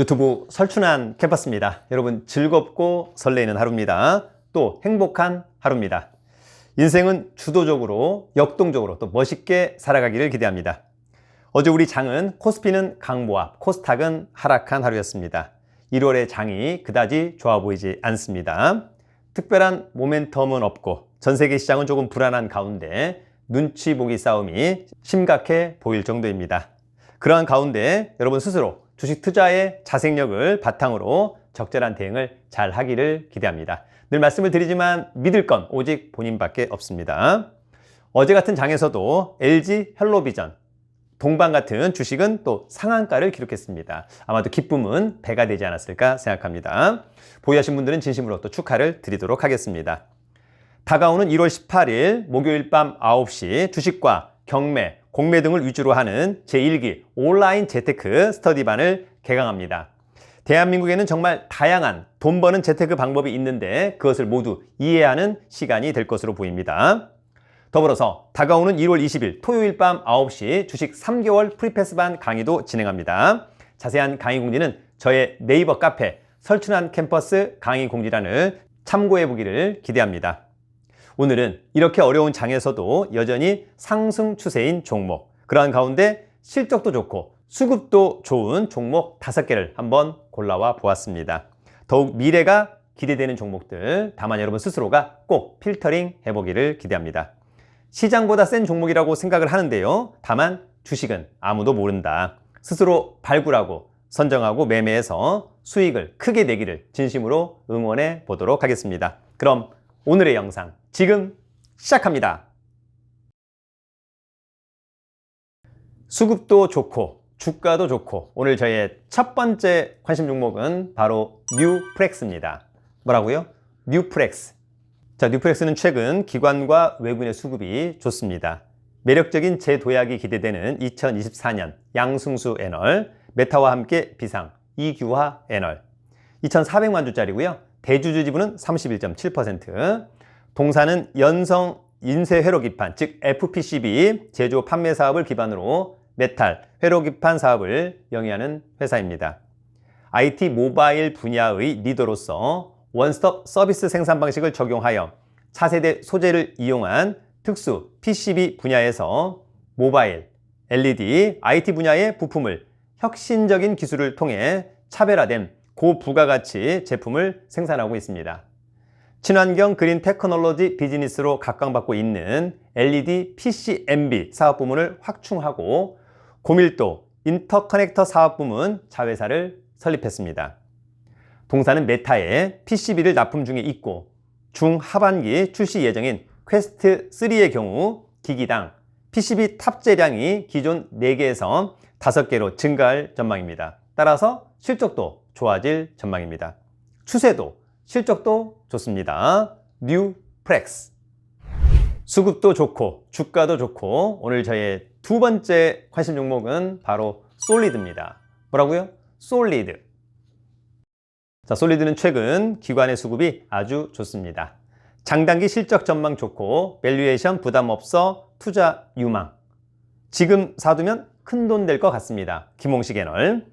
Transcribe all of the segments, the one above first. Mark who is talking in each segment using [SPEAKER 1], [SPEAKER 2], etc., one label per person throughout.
[SPEAKER 1] 유튜브 설춘한 캠퍼스입니다. 여러분 즐겁고 설레이는 하루입니다. 또 행복한 하루입니다. 인생은 주도적으로 역동적으로 또 멋있게 살아가기를 기대합니다. 어제 우리 장은 코스피는 강보합, 코스닥은 하락한 하루였습니다. 1월의 장이 그다지 좋아 보이지 않습니다. 특별한 모멘텀은 없고 전 세계 시장은 조금 불안한 가운데 눈치 보기 싸움이 심각해 보일 정도입니다. 그러한 가운데 여러분 스스로 주식 투자의 자생력을 바탕으로 적절한 대응을 잘 하기를 기대합니다. 늘 말씀을 드리지만 믿을 건 오직 본인밖에 없습니다. 어제 같은 장에서도 LG 헬로비전, 동방 같은 주식은 또 상한가를 기록했습니다. 아마도 기쁨은 배가 되지 않았을까 생각합니다. 보유하신 분들은 진심으로 또 축하를 드리도록 하겠습니다. 다가오는 1월 18일 목요일 밤 9시 주식과 경매, 공매 등을 위주로 하는 제1기 온라인 재테크 스터디반을 개강합니다. 대한민국에는 정말 다양한 돈 버는 재테크 방법이 있는데 그것을 모두 이해하는 시간이 될 것으로 보입니다. 더불어서 다가오는 1월 20일 토요일 밤 9시 주식 3개월 프리패스반 강의도 진행합니다. 자세한 강의 공지는 저의 네이버 카페 설춘한 캠퍼스 강의 공지란을 참고해 보기를 기대합니다. 오늘은 이렇게 어려운 장에서도 여전히 상승 추세인 종목, 그러한 가운데 실적도 좋고 수급도 좋은 종목 5개를 한번 골라와 보았습니다. 더욱 미래가 기대되는 종목들, 다만 여러분 스스로가 꼭 필터링 해보기를 기대합니다. 시장보다 센 종목이라고 생각을 하는데요. 다만 주식은 아무도 모른다. 스스로 발굴하고 선정하고 매매해서 수익을 크게 내기를 진심으로 응원해 보도록 하겠습니다. 그럼 오늘의 영상 지금 시작합니다. 수급도 좋고 주가도 좋고 오늘 저의 첫 번째 관심 종목은 바로 뉴프렉스입니다. 뭐라고요? 뉴프렉스. 자, 뉴프렉스는 최근 기관과 외국인의 수급이 좋습니다. 매력적인 재도약이 기대되는 2024년 양승수 애널, 메타와 함께 비상, 이규화 애널. 2,400만 주짜리고요. 대주주 지분은 31.7%. 동사는 연성 인쇄 회로 기판, 즉 FPCB 제조 판매 사업을 기반으로 메탈 회로 기판 사업을 영위하는 회사입니다. IT 모바일 분야의 리더로서 원스톱 서비스 생산 방식을 적용하여 차세대 소재를 이용한 특수 PCB 분야에서 모바일, LED, IT 분야의 부품을 혁신적인 기술을 통해 차별화된 고부가가치 제품을 생산하고 있습니다. 친환경 그린 테크놀로지 비즈니스로 각광받고 있는 LED PCMB 사업 부문을 확충하고 고밀도 인터커넥터 사업 부문 자회사를 설립했습니다. 동사는 메타에 PCB를 납품 중에 있고 중하반기 출시 예정인 퀘스트 3의 경우 기기당 PCB 탑재량이 기존 4개에서 5개로 증가할 전망입니다. 따라서 실적도 좋아질 전망입니다. 추세도 실적도 좋습니다. 뉴 프렉스. 수급도 좋고 주가도 좋고 오늘 저의 두 번째 관심 종목은 바로 솔리드입니다. 뭐라고요? 솔리드. 자, 솔리드는 최근 기관의 수급이 아주 좋습니다. 장단기 실적 전망 좋고 밸류에이션 부담 없어 투자 유망. 지금 사두면 큰 돈 될 것 같습니다. 김홍식 애널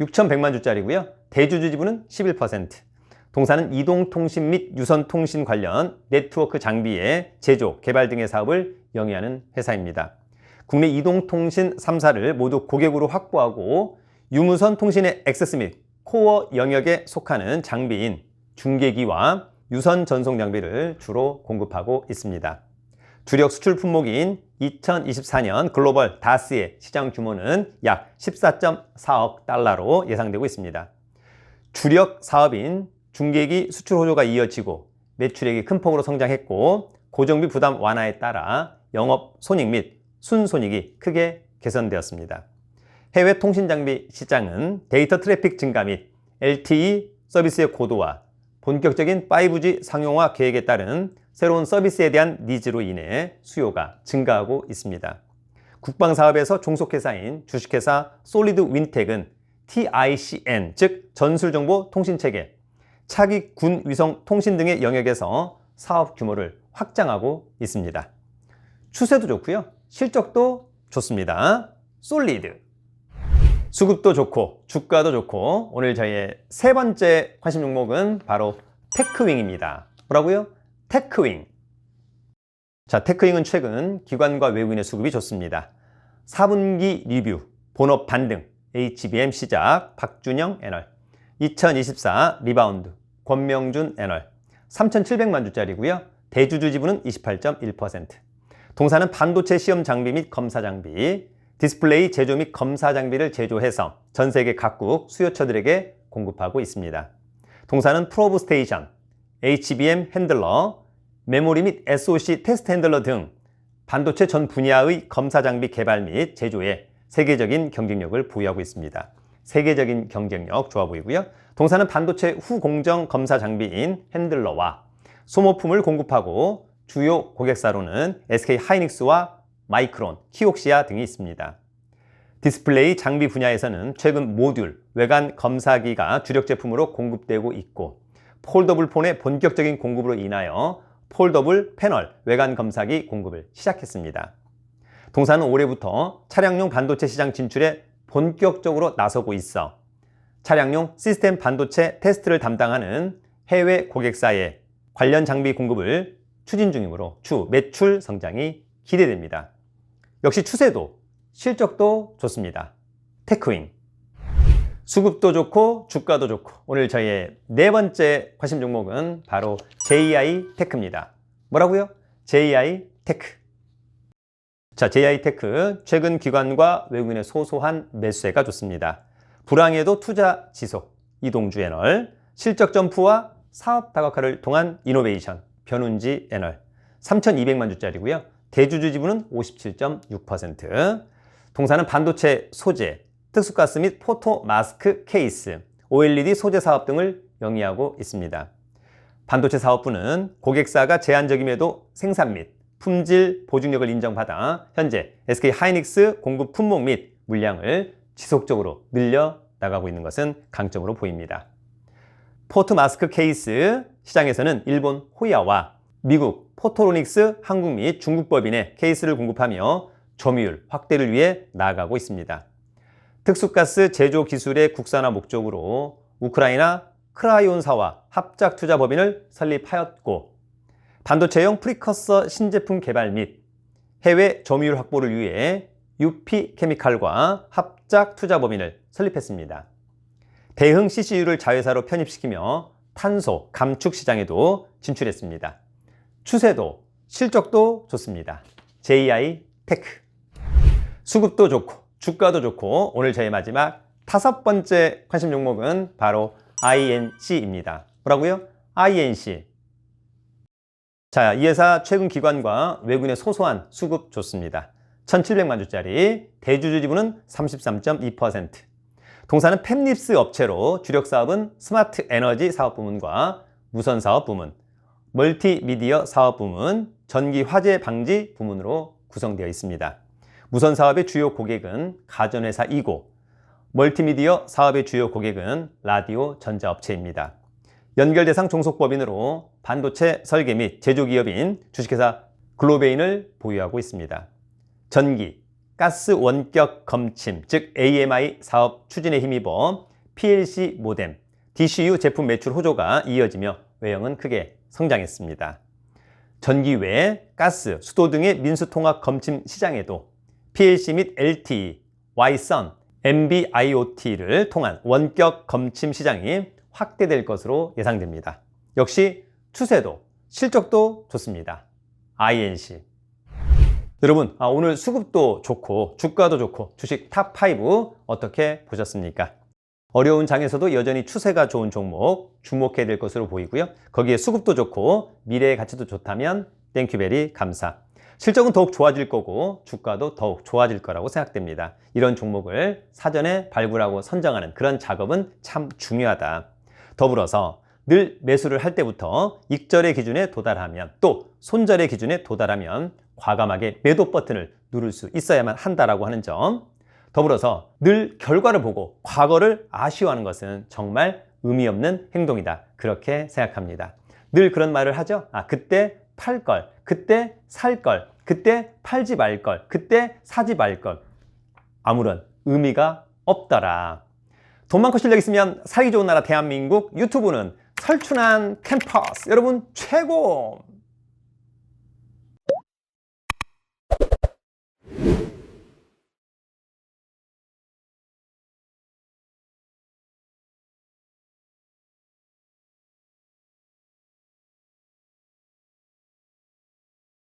[SPEAKER 1] 6,100만 주짜리고요. 대주주 지분은 11%. 동사는 이동통신 및 유선통신 관련 네트워크 장비의 제조, 개발 등의 사업을 영위하는 회사입니다. 국내 이동통신 3사를 모두 고객으로 확보하고 유무선 통신의 액세스 및 코어 영역에 속하는 장비인 중계기와 유선 전송 장비를 주로 공급하고 있습니다. 주력 수출 품목인 2024년 글로벌 다스의 시장 규모는 약 14.4억 달러로 예상되고 있습니다. 주력 사업인 중계기 수출 호조가 이어지고 매출액이 큰 폭으로 성장했고 고정비 부담 완화에 따라 영업 손익 및 순손익이 크게 개선되었습니다. 해외 통신 장비 시장은 데이터 트래픽 증가 및 LTE 서비스의 고도화, 본격적인 5G 상용화 계획에 따른 새로운 서비스에 대한 니즈로 인해 수요가 증가하고 있습니다. 국방 사업에서 종속회사인 주식회사 솔리드 윈텍은 TICN, 즉 전술정보 통신체계, 차기 군 위성 통신 등의 영역에서 사업 규모를 확장하고 있습니다. 추세도 좋고요. 실적도 좋습니다. 솔리드. 수급도 좋고 주가도 좋고 오늘 저희의 세 번째 관심 종목은 바로 테크윙입니다. 뭐라고요? 테크윙. 자, 테크윙은 최근 기관과 외국인의 수급이 좋습니다. 4분기 리뷰, 본업 반등, HBM 시작, 박준영 애널, 2024 리바운드, 권명준 애널, 3,700만 주짜리고요. 대주주 지분은 28.1%. 동사는 반도체 시험 장비 및 검사 장비, 디스플레이 제조 및 검사 장비를 제조해서 전 세계 각국 수요처들에게 공급하고 있습니다. 동사는 프로브 스테이션, HBM 핸들러, 메모리 및 SOC 테스트 핸들러 등 반도체 전 분야의 검사 장비 개발 및 제조에 세계적인 경쟁력을 보유하고 있습니다. 세계적인 경쟁력 좋아 보이고요. 동사는 반도체 후 공정 검사 장비인 핸들러와 소모품을 공급하고 주요 고객사로는 SK 하이닉스와 마이크론, 키옥시아 등이 있습니다. 디스플레이 장비 분야에서는 최근 모듈, 외관 검사기가 주력 제품으로 공급되고 있고 폴더블 폰의 본격적인 공급으로 인하여 폴더블 패널 외관 검사기 공급을 시작했습니다. 동사는 올해부터 차량용 반도체 시장 진출에 본격적으로 나서고 있어 차량용 시스템 반도체 테스트를 담당하는 해외 고객사에 관련 장비 공급을 추진 중이므로 추 매출 성장이 기대됩니다. 역시 추세도 실적도 좋습니다. 테크윙. 수급도 좋고 주가도 좋고 오늘 저희의 네 번째 관심 종목은 바로 JI 테크입니다. 뭐라고요? JI 테크. 자, JI 테크 최근 기관과 외국인의 소소한 매수세가 좋습니다. 불황에도 투자 지속, 이동주 애널, 실적 점프와 사업 다각화를 통한 이노베이션, 변운지 애널, 3,200만 주짜리고요. 대주주 지분은 57.6%. 동사는 반도체 소재, 특수가스 및 포토 마스크 케이스, OLED 소재 사업 등을 영위하고 있습니다. 반도체 사업부는 고객사가 제한적임에도 생산 및 품질 보증력을 인정받아 현재 SK 하이닉스 공급 품목 및 물량을 지속적으로 늘려 나가고 있는 것은 강점으로 보입니다. 포트 마스크 케이스 시장에서는 일본 호야와 미국 포토로닉스 한국 및 중국 법인에 케이스를 공급하며 점유율 확대를 위해 나아가고 있습니다. 특수가스 제조 기술의 국산화 목적으로 우크라이나 크라이온사와 합작 투자 법인을 설립하였고 반도체용 프리커서 신제품 개발 및 해외 점유율 확보를 위해 UP 케미칼과 합작 투자 법인을 설립했습니다. 대흥 CCU를 자회사로 편입시키며 탄소 감축 시장에도 진출했습니다. 추세도 실적도 좋습니다. JI 테크. 수급도 좋고 주가도 좋고 오늘 저희 마지막 다섯 번째 관심 종목은 바로 INC입니다. 뭐라고요? INC. 자, 이 회사 최근 기관과 외국인의 소소한 수급 좋습니다. 1,700만 주짜리, 대주주 지분은 33.2%. 동사는 팹립스 업체로 주력 사업은 스마트 에너지 사업 부문과 무선 사업 부문, 멀티미디어 사업 부문, 전기 화재 방지 부문으로 구성되어 있습니다. 무선 사업의 주요 고객은 가전회사 이고 멀티미디어 사업의 주요 고객은 라디오 전자업체입니다. 연결 대상 종속법인으로 반도체 설계 및 제조기업인 주식회사 글로베인을 보유하고 있습니다. 전기, 가스 원격 검침, 즉 AMI 사업 추진에 힘입어 PLC 모뎀, DCU 제품 매출 호조가 이어지며 외형은 크게 성장했습니다. 전기 외 가스, 수도 등의 민수통합 검침 시장에도 PLC 및 LTE, Y선, MBIoT를 통한 원격 검침 시장이 확대될 것으로 예상됩니다. 역시 추세도 실적도 좋습니다. INC. 여러분, 아, 오늘 수급도 좋고 주가도 좋고 주식 탑5 어떻게 보셨습니까? 어려운 장에서도 여전히 추세가 좋은 종목 주목해야 될 것으로 보이고요. 거기에 수급도 좋고 미래의 가치도 좋다면 땡큐베리 감사. 실적은 더욱 좋아질 거고 주가도 더욱 좋아질 거라고 생각됩니다. 이런 종목을 사전에 발굴하고 선정하는 그런 작업은 참 중요하다. 더불어서 늘 매수를 할 때부터 익절의 기준에 도달하면 또 손절의 기준에 도달하면 과감하게 매도 버튼을 누를 수 있어야만 한다라고 하는 점. 더불어서 늘 결과를 보고 과거를 아쉬워하는 것은 정말 의미 없는 행동이다. 그렇게 생각합니다. 늘 그런 말을 하죠. 아, 그때 팔 걸, 그때 살 걸, 그때 팔지 말 걸, 그때 사지 말 걸. 아무런 의미가 없더라. 돈 많고 실력 있으면 살기 좋은 나라 대한민국 유튜브는 설춘한 캠퍼스 여러분 최고!